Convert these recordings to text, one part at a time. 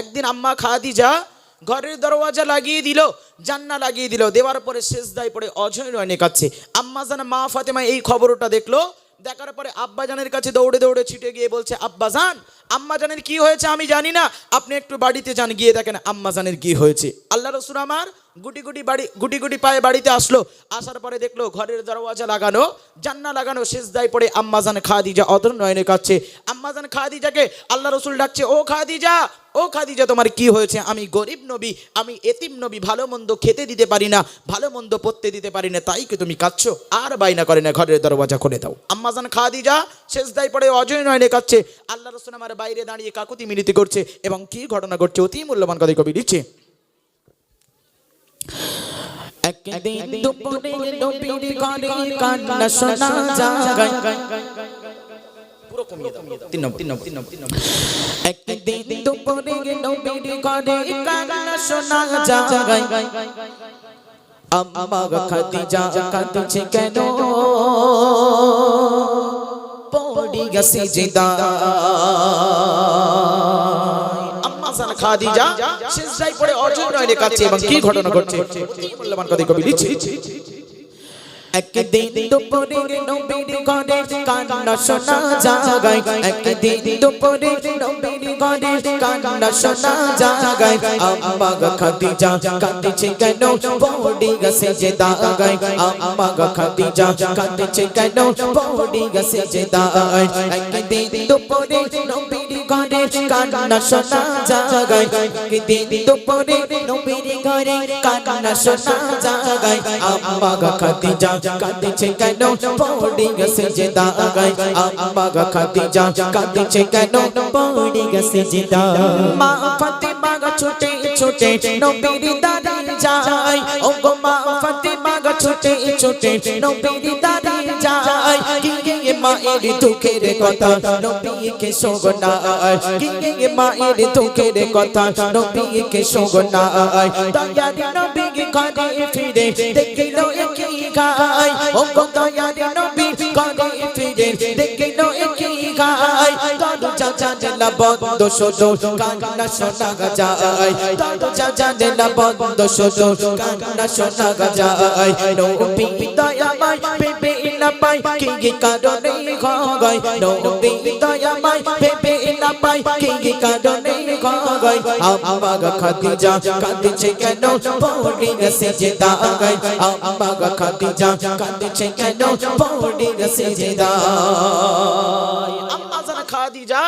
একদিন আম্মা খাদিজা ঘরের দরওয়াজা লাগিয়ে দিল, জান্না লাগিয়ে দিল, দেওয়ার পরে শেষ দায় পড়ে অজয় রয়নে কাছে আম্মা জান, মা ফাতেমা এই খবরটা দেখল, দেখার পরে আব্বা জানের কাছে দৌড়ে দৌড়ে ছিটে গিয়ে বলছে, আব্বা জান, আম্মা জানের কি হয়েছে আমি জানি না, আপনি একটু বাড়িতে যান, গিয়ে দেখেন আম্মা জানের কি হয়েছে। আল্লাহ রসুল আমার গুটি গুটি বাড়ি, গুটি গুটি পায়ে বাড়িতে আসলো। আসার পরে দেখল ঘরের দরওয়াজা লাগানো জান্না লাগানো শেষ দায় পড়ে আম্মাজান খাদিজা অদর নয়নে কাচ্ছে আম্মাজান খাদিজাকে আল্লাহ রসুল ডাকছে, ও খাদিজা ও খাদিজা, তোমার কি হয়েছে? আমি গরিব নবী, আমি এতিম নবী, ভালো মন্দ খেতে দিতে পারি না, ভালো মন্দ পড়তে দিতে পারি না, তাই কি তুমি কাঁদছো? আর বাইনা করে না, ঘরের দরওয়াজা খুলে দাও। আম্মাজান খাদিজা শেষ দায় পড়ে অজয় নয়নে কাচ্ছে আল্লাহ রসুল আমার বাইরে দাঁড়িয়ে কাকুতি মিনতি করছে এবং কি ঘটনা ঘটছে অতি মূল্যবান কথা কবি দিচ্ছে। একদিন দুপুরে নবীর ঘরে কান্না শোনা যায়। পুরো কমিয়ে দাও তিন নম্বর তিন নম্বর তিন নম্বর তিন নম্বর একদিন দুপুরে নবীর ঘরে কান্না শোনা যায়। আম্মা খাদিজা কাঁদছে কেন? পড়ি গেছে জিদা। খাদিজা শেষদাই পড়ে অর্জুন নয় কাছে এবং কি ঘটনা ঘটছে? কি মূল্যবান কথা কবি লিখছে? একদিন দুপুরে নবীর ঘরে কান্না শোনা জাগায় একদিন দুপুরে নবীর ঘরে কান্না শোনা জাগায় আম্মা গো খাদিজা, কাঁদছে কেন? পড়ি গেছে যে দাগায় আম্মা গো খাদিজা, কাঁদছে কেন? পড়ি গেছে যে দাগায় একদিন দুপুরে নবীর ঘরে কান্না শোনা জাগায় একদিন দুপুরে নবীর ঘরে কান্না শোনা জাগায় আম্মা গো খাদিজা কাঁদছে কেন? পড়ে গেছে যে দাগায় আম্মা গো খাদিজা, কাঁদছে কেন? পড়ে গেছে যে মা ফাতেমা গো ছুটে ছুটে নবীর দাঁড়িয়ে যায়। ও মায়ের দুঃখের কথা, নবীকে শোনা কি গে মায়ের দুঃখের কথা, নবীকে শোনায় দয়ারি নবী ঘরে ফিরে, দেখিল একই গায় ও দয়ারি নবী ঘরে ফিরে, দেখিল একই গায় দরজা জানলা বন্ধ শোনো কান্না শোনা যায়। দরজা জানলা বন্ধ শোনো কান্না শোনা যায়। নবী দয়াময় পেপে না পাই কি কারণে গয় নবী দয়াময় পেপে পাই, কি কারণে গয় আম্মা গো খাদিজা, কাঁদছে কেন? পড়ি গেছে যে দাগায় আম্মা গো খাদিজা, কাঁদছে কেন? পড়ি যে দাগায় আম্মা জানা খাদিজা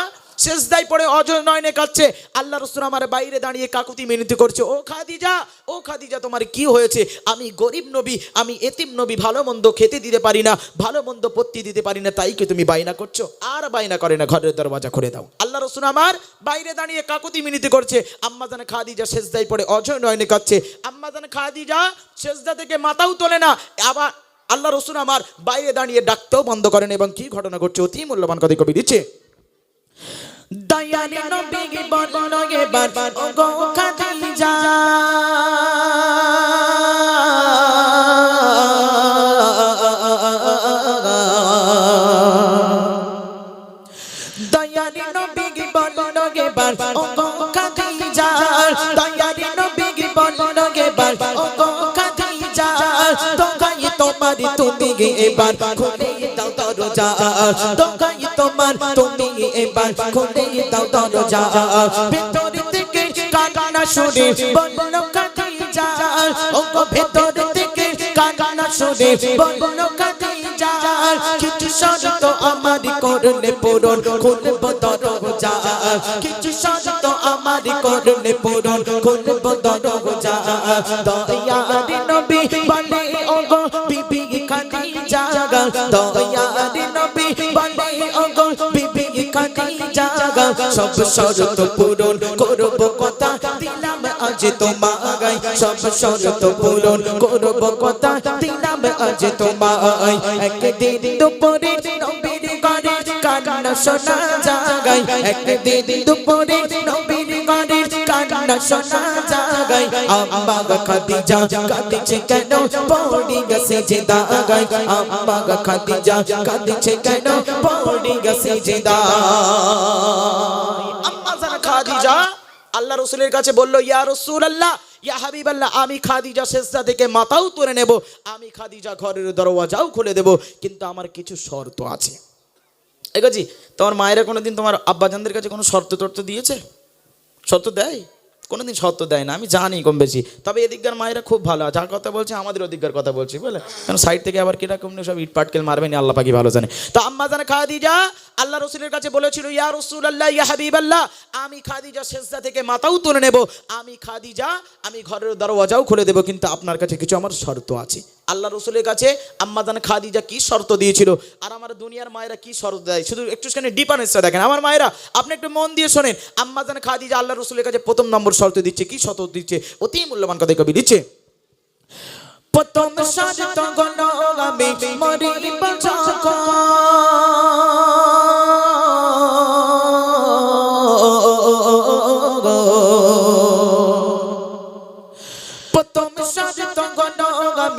শেষদাই পড়ে অজয় নয়নে কাচ্ছে আল্লাহ রসুল আমার বাইরে দাঁড়িয়ে কাকুতি মিনতি করছে, ও খাদিজা ও খাদিজা, তোমার কি হয়েছে? আমি গরিব নবী, আমি এতিম নবী, ভালো মন্দ খেতে দিতে পারি না, ভালো মন্দ পত্তি দিতে পারি না, তাই কি তুমি বাইনা করছ? আর বাইনা করে না, ঘরের দরওয়াজা খুলে দাও। আল্লাহ রসুল আমার বাইরে দাঁড়িয়ে কাকুতি মিনতি করছে, আম্মা জান খাদিজা শেষদাই পড়ে অজয় নয়নে কাচ্ছে আম্মা জান খাদিজা শেষদা থেকে মাথাও তোলে না। আবার আল্লাহ রসুল আমার বাইরে দাঁড়িয়ে ডাকতেও বন্ধ করেন এবং কি ঘটনা ঘটছে? অতি মূল্যবান কথা কবি দিচ্ছে। দয়ালি নবী বলল এবার ও গো তোমার তুমি এবার খুলে দাও দরজা। তোকাই তোমার তুমি এবার খুলে দাও দরজা। ভেতর থেকে কান্না শুনে বলল খাদিজা ও ভেতর থেকে কান্না শুনে বলল খাদিজা কিছু শর্ত আমার করলে পূরণ খুলব দরজা। কিছু শর্ত আমার করলে পূরণ খুলব দরজা। দয়ারি নবী সব শর্ত পূরণ করব কথা দিলাম আজ তোমায়। সব শর্ত পূরণ করব কথা দিলাম আজ তোমায়। একদিন দুপুরে নবীর ঘরে কান্না শোনা জাগাই একদিন দুপুরে নবীর ঘরে কান্না শোনা জাগায় আম্মা গো খাদিজা কেন? পড়ি গেছে যে দাগায় আম্মা গো খাদিজা কেন? পড়ি গেছে যে খাদিজা, আল্লাহ রসুলের কাছে বলল, ইয়া রসুল আল্লাহ ইয়া হাবিব আল্লাহ আমি খাদিজা শেষদা থেকে মাথাও তুলে নেব, আমি খাদিজা ঘরের দরওয়াজাও খুলে দেব, কিন্তু আমার কিছু শর্ত আছে। ঠিক আছে তোমার মায়েরা কোনোদিন তোমার আব্বাজানদের কাছে কোনো শর্ত টর্ত দিয়েছে? শর্ত দেয়? কোনোদিন সত্য দেয় না, আমি জানি কম বেশি। তবে এদিককার মায়েরা খুব ভালো যার কথা বলছে আমাদের ওদিককার কথা বলছি, বুঝলে? কারণ সাইড থেকে আবার কীরকম সব ইট পাটকেল মারবেনি আল্লাহ পাখি ভালো জানে। তো আম্মা জানে খাদিজা, আল্লাহ রসুলের কাছে বলেছিল, ইয়া রসুল আল্লাহ ইয়া হাবিব আল্লাহ আমি খাদিজা শেষদা থেকে মাথাও তুলে নেব, আমি খাদিজা, আমি ঘরের দরওয়াজাও খুলে দেবো, কিন্তু আপনার কাছে কিছু আমার শর্ত আছে। আল্লাহ রসুলের কাছে আম্মাদান খাদিজা কি শর্ত দিয়েছিল? আর আমার দুনিয়ার মায়েরা কি শর্ত দেয়? শুধু একটুখানি ডিফারেন্সটা দেখেন। আমার মায়েরা, আপনি একটু মন দিয়ে শোনেন। আম্মাদান খাদিজা আল্লাহ রসুলের কাছে প্রথম নম্বর শর্ত দিচ্ছে, কি শর্ত দিচ্ছে? অতি মূল্যবান কথা কবি দিচ্ছে। প্রথম শর্ত গণ আমি মরি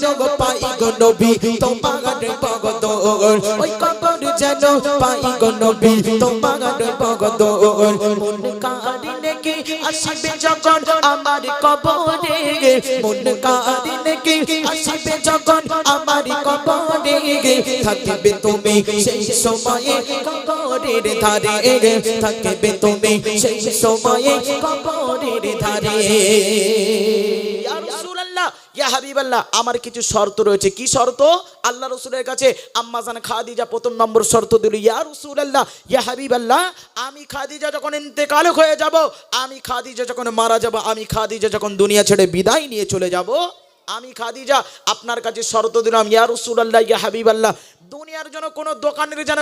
যেন পাই গো নবী তোমার ভগত ওই কবর যেন পাই গো নবী তোমার ভগত মন কারিনে কি আসবে যখন আমার কবরে মন কারিনে কি আসবে যখন আমার কবরে থাকবে তুমি সেই সময়ে কবরের ধারে। থাকবে তুমি সেই সময়ে কবরের ধারে। ইয়া হাবিবাল্লাহ, আমার কিছু শর্ত রয়েছে। কি শর্ত? আল্লাহ রসুলের কাছে আম্মাজান খাদিজা প্রথম নম্বর শর্ত দিল, ইয়া রসুল আল্লাহ ইয়া হাবিবাল্লাহ, আমি খাদিজা যখন ইন্তেকাল হয়ে যাব, আমি খাদিজা যখন মারা যাব, আমি খাদিজা যখন দুনিয়া ছেড়ে বিদায় নিয়ে চলে যাব আমি খাদিজা, আপনার কাছে শর্ত দিলাম, ইয়া রসুলাল্লাহ, ইয়া হাবিবাল্লাহ। দুনিয়ার জন্য কোনো দোকানের যেন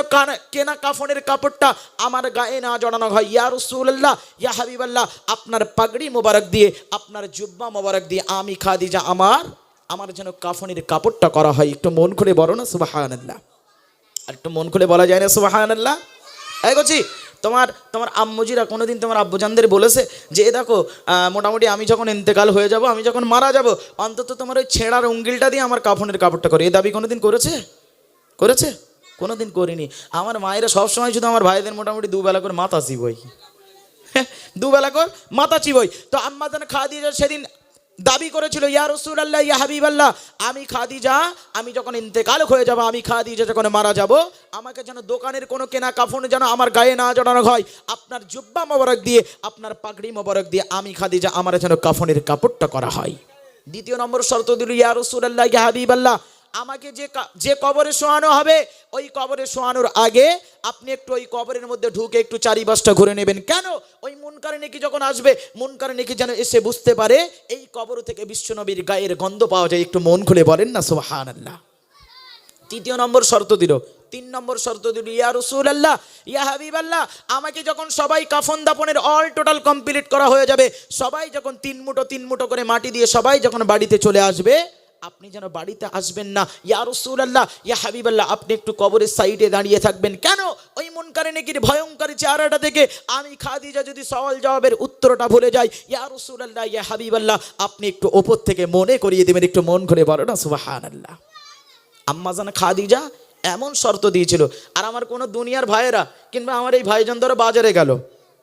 কেনা কাফনের কাপড়টা আমার গায়ে না জড়ানো হয়। ইয়া রসুল্লাহ ইয়া হাবিবাল্লাহ, আপনার পাগড়ি মোবারক দিয়ে, আপনার জুব্বা মোবারক দিয়ে আমি খাদিজা, আমার আমার যেন কাফনের কাপড়টা করা হয়। একটু মন খুলে বলো না সুবাহান্লাহ আর একটু মন খুলে বলা যায় না সুবাহান্লাহ এই গছি তোমার তোমার আম্মুজিরা কোনো দিন তোমার আব্বুজানদের বলেছে যে দেখো মোটামুটি আমি যখন ইন্তেকাল হয়ে যাব, আমি যখন মারা যাব, অন্তত তোমার ওই ছেঁড়ার উঙ্গিলটা দিয়ে আমার কাফনের কাপড়টা করে। এ দাবি কোনো দিন করেছে? করেছে? কোনো দিন করিনি। আমার মায়েরা সবসময় শুধু আমার ভাইদের মোটামুটি দুবেলা করে মাথা চিবই দুবেলা করে মাথা চিবই তো আম্মা যেন খাদিজা সেদিন দাবি করেছিল, ইয়া রসুল আল্লাহ ইয়া হাবিব আল্লাহ আমি খাদিজা, আমি যখন ইন্তেকাল হয়ে যাব, আমি খাদিজা যখন মারা যাব, আমাকে যেন দোকানের কোনো কেনা কাফন যেন আমার গায়ে না জড়ানো হয়, আপনার জুব্বা মোবারক দিয়ে, আপনার পাগড়ি মোবারক দিয়ে আমি খাদিজা, আমার যেন কাফনের কাপড়টা করা হয়। দ্বিতীয় নম্বর শর্ত দিল, ইয়া রসুল আল্লাহ ইয়া হাবিব আল্লাহ আমাকে যে যে কবরে শোয়ানো হবে, ওই কবরে শোয়ানোর আগে আপনি একটু ওই কবরের মধ্যে ঢুকে একটু চারিপাশটা ঘুরে নেবেন। কেন? ওই মুনকারে নাকি যখন আসবে মুনকারে নাকি যেন এসে বুঝতে পারে, এই কবর থেকে বিশ্বনবীর গায়ের গন্ধ পাওয়া যায়, একটু মন খুলে বলেন না সুবাহান আল্লাহ তৃতীয় নম্বর শর্ত দিল। তিন নম্বর শর্ত দিল, ইয়া রসুল আল্লাহ ইয়া হাবিব আল্লাহ আমাকে যখন সবাই কাফন দাপনের অল টোটাল কমপ্লিট করা হয়ে যাবে, সবাই যখন তিন মুঠো তিন মুঠো করে মাটি দিয়ে সবাই যখন বাড়িতে চলে আসবে আপনি যেন বাড়িতে আসবেন না। ইয়া রসুল আল্লাহ ইয়া হাবিব আল্লাহ আপনি একটু কবরের সাইডে দাঁড়িয়ে থাকবেন। কেন? ওই মনকারে নেকির ভয়ঙ্কর চেহারাটা থেকে আমি খাদিজা যদি সওয়াল জবাবের উত্তরটা ভুলে যাই, ইয়া রসুল আল্লাহ ইয়া হাবিব আল্লাহ আপনি একটু ওপর থেকে মনে করিয়ে দেবেন, একটু মন করে বলো না সুবাহান আল্লাহ আম্মাজান খাদিজা এমন শর্ত দিয়েছিল, আর আমার কোনো দুনিয়ার ভাইয়েরা কিংবা আমার এই ভাইজান ধরো বাজারে গেল।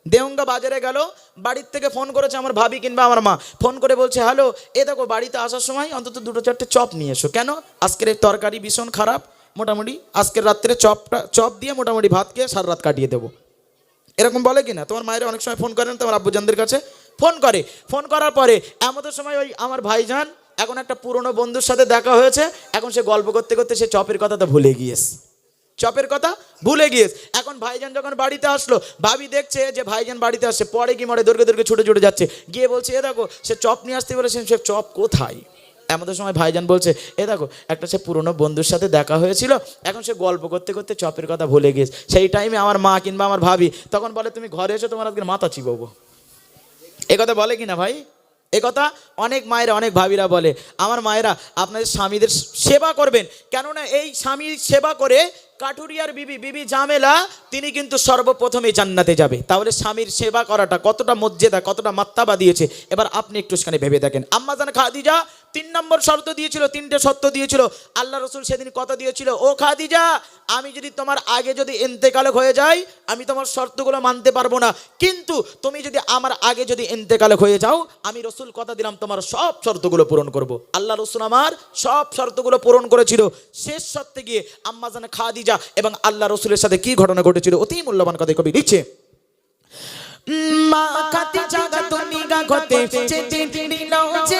দেহঙ্গা বাজারে গেল, বাড়ির থেকে ফোন করেছে আমার ভাবি কিংবা আমার মা। ফোন করে বলছে, হ্যালো, এ দেখো, বাড়িতে আসার সময় অন্তত দুটো চারটে চপ নিয়ে এসো। কেন? আজকের এই তরকারি ভীষণ খারাপ। মোটামুটি আজকের রাত্রে চপটা, চপ দিয়ে মোটামুটি ভাত খেয়ে সারা রাত কাটিয়ে দেবো। এরকম বলে কি না তোমার মায়ের অনেক সময় ফোন করেন, তোমার আব্বুজানদের কাছে। ফোন করে। ফোন করার পরে এমন সময় ওই আমার ভাইজান, এখন একটা পুরনো বন্ধুর সাথে দেখা হয়েছে, এখন সে গল্প করতে করতে সে চপের কথাটা ভুলে গিয়েছে। চপের কথা ভুলে গিয়েছে। এখন ভাইজান যখন বাড়িতে আসলো, ভাবি দেখছে যে ভাইজান বাড়িতে আসছে, পরে কি মরে দর্গে দর্গে ছুটে ছুটে যাচ্ছে। গিয়ে বলছে, এ দেখো, সে চপ নিয়ে আসতে বলেছেন, সে চপ কোথায়? এমন সময় ভাইজান বলছে, এ দেখো, একটা সে পুরনো বন্ধুর সাথে দেখা হয়েছিল, এখন সে গল্প করতে করতে চপের কথা ভুলে গিয়েছে। সেই টাইমে আমার মা কিংবা আমার ভাবি তখন বলে, তুমি ঘরে এসো, তোমার আজকে মাথা চিবাবো এ কথা বলে কি না ভাই? এ কথা অনেক মায়েরা, অনেক ভাবিরা বলে। আমার মায়েরা, আপনাদের স্বামীদের সেবা করবেন। কেননা এই স্বামীর সেবা করে কাঠুরিয়ার বিবি বিবি জামেলা, তিনি কিন্তু সর্বপ্রথমে জান্নাতে যাবে। তাহলে স্বামীর সেবা করাটা কতটা মর্যাদা, কতটা মাত্তাবা দিয়েছে? এবার আপনি একটু সেখানে ভেবে দেখেন। আম্মা জান খাদিজা তিন নম্বর শর্ত দিয়েছিল, তিনটে সত্য দিয়েছিল। আল্লাহ রসুল সেদিন কথা দিয়েছিল, ও খাদিজা, আমি যদি তোমার আগে যদি এন্তেকালক হয়ে যাই, আমি তোমার শর্তগুলো মানতে পারব না। কিন্তু তুমি যদি আমার আগে যদি এন্তেকালক হয়ে যাও, আমি রসুল কথা দিলাম, তোমার সব শর্তগুলো পূরণ করব। আল্লাহ রসুল আমার সব শর্তগুলো পূরণ করেছিল। শেষ শর্তে গিয়ে আম্মা জান খাদিজা এবং আল্লাহ রসুলের সাথে কি ঘটনা ঘটেছিল, অতি মূল্যবান কথা কবি লিখছে। মা জাগা তুমি গা ঘটে, যেদিন নিল যে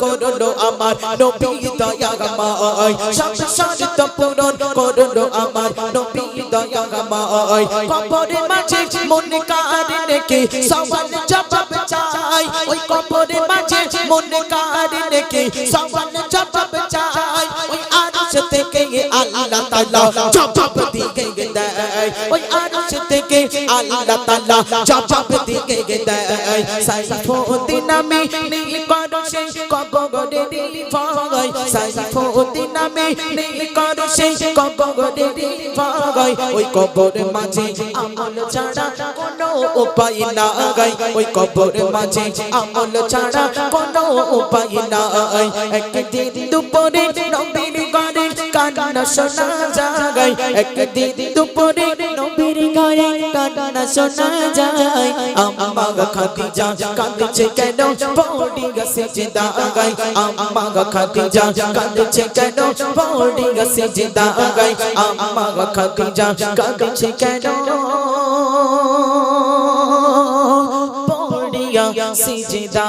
পূরণ আমার নবী দয়াময় সব শর্ত পূরণ করল আমার নবী দয়াময় কবরের মাঝে মন কারে রেখে সওয়াল জবাব চাই ওই কবরের মাঝে মন কারে রেখে সওয়াল জবাব চাই ওই আরশ থেকে আল্লাহ তাআলা জবাব দিয়ে দেয় ওই আরশ থেকে আল্লাহ তাআলা জবাব দিয়ে দেয় সাইফুদ্দিন আমি নীল করো সেই sai. সাইফুদ্দিন আমি নীল করো সেই কবরে ভয় ওই কবরের মাঝে আমল ছাড়া কোনো উপায় না গাই ওই কবরের মাঝে আমল ছাড়া কোনো উপায় না একদিন দুপুরে নবীর ঘরে কান্না শোনা যায়। একদিন দুপুরে নবীর ঘরে কান্না শোনা যায়। আম্মা খাদিজা, কাঁদছে কেন? পড়ি গেছে জিদা গাই আম্মা খাদিজা কাঁদছে কেন? পড়ি গেছে জিদা গাই আম্মা খাদিজা কাঁদছে কেন? পড়িয়া সিজদা